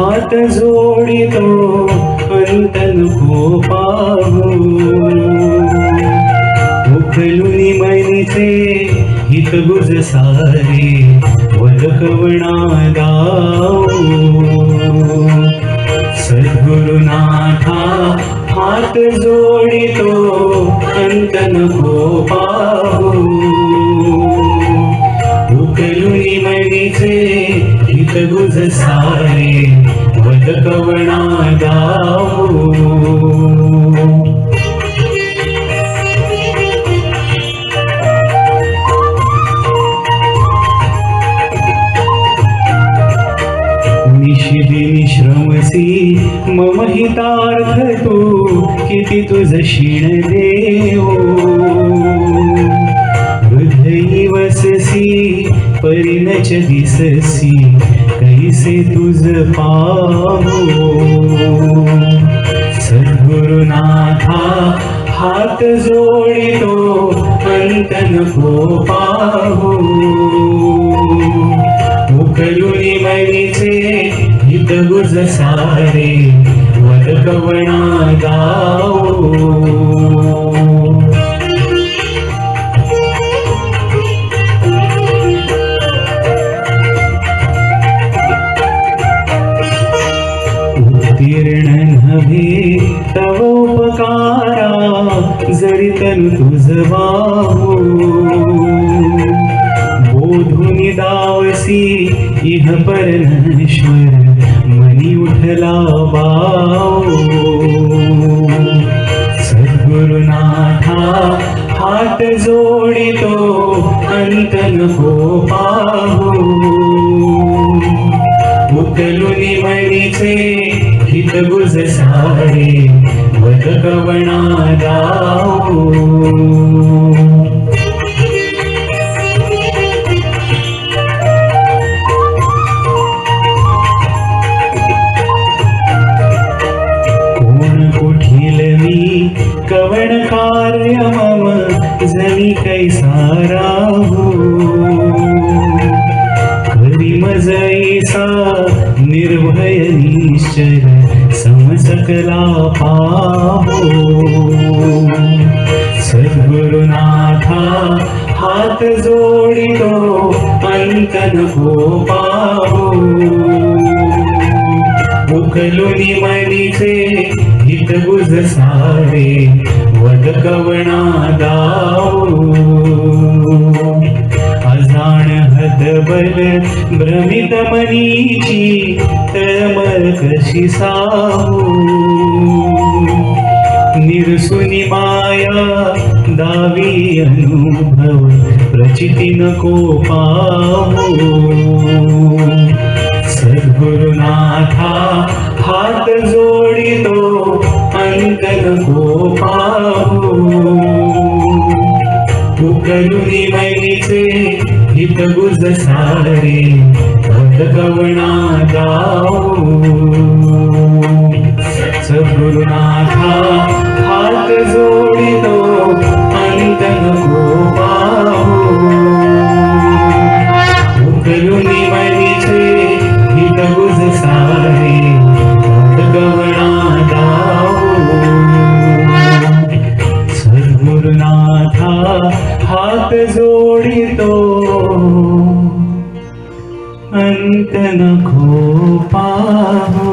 हात जोडितो अंतन नको पाहू उखलुनी मनीचे हित गुज सारे वदकवणा गाऊ। सद्गुरुनाथा हात जोडितो अंतन नको पाहू उकलुनी मणीचे हित गुज सारे वदकवणा गाऊ श्रमसी मम हितार्थ तू किती तुझ क्षीण देव हृदयी वससी परिणच दिससी कैसे तुझ पावो सद्गुरुनाथा हात जोडितो अन्तन को पावो उकलुनि मरिचे हित गुज सारे वद कवणा होकुरि उत्तीर्ण नव्हे तव उपकारा जरी तनु तुझ बाहू बोधुनी दावसी इह परमेश्वर मनी उठला बाऊ सद्गुरुनाथा हात जोडितो अंतन हो पाहू। उकलुनी मणीचे गीत गुज सारे वदकवणा गाऊ कोण कुठील मी कवण कार्य मम जनी कैसा हो निर्भय निश्चय समसकला पाहो। सद्गुरुनाथा हात जोडितो अंत नको पाहू। उकलुनी मणीचे हित गुज सारे वद कवणा दाऊ हदबल भ्रमित मनीची तळमळ कशी साहू निरसुनी माया दावी अनुभव प्रचिती नको पाहू सद्गुरुनाथा हात जोडितो अंत गीत गुज सारे वदकवणा गाऊ सद्गुरुनाथा हात जोडितो हात जोडितो अंत नको पाहू